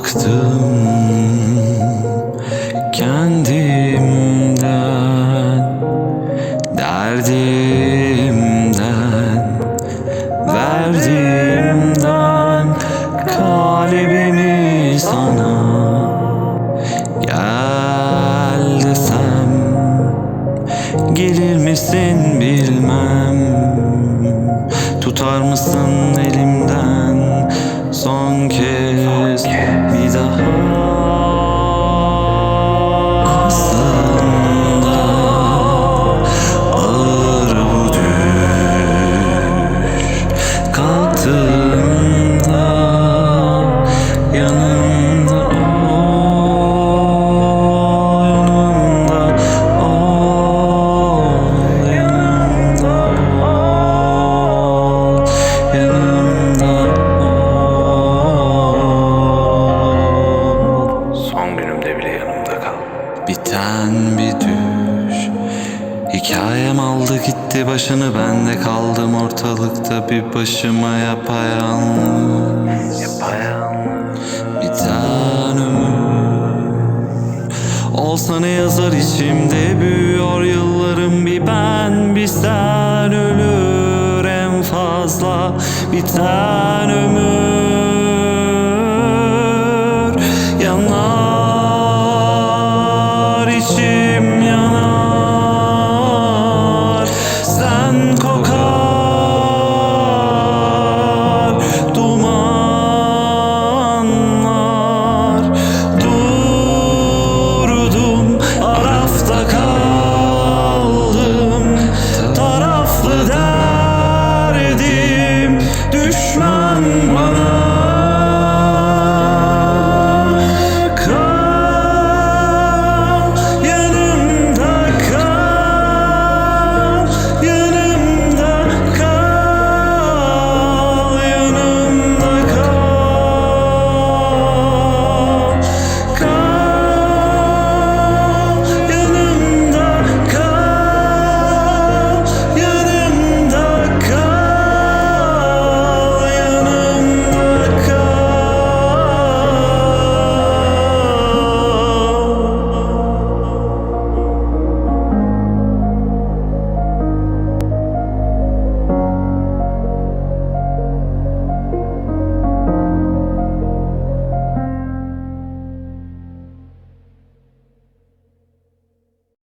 Bıktım kendimden Derdimden Verdiğimden Kalbimi sana Gel desem Gelir misin bilmem Tutar mısın elimden Biten bir düş. Hikayem aldı gitti başını ben de kaldım. Ortalıkta bir başıma yapayalnız. Yapayalnız. Biten ömür. Olsa ne yazar içimde büyüyor yıllarım. Bir ben bir sen ölür en fazla. Biten ömür 梦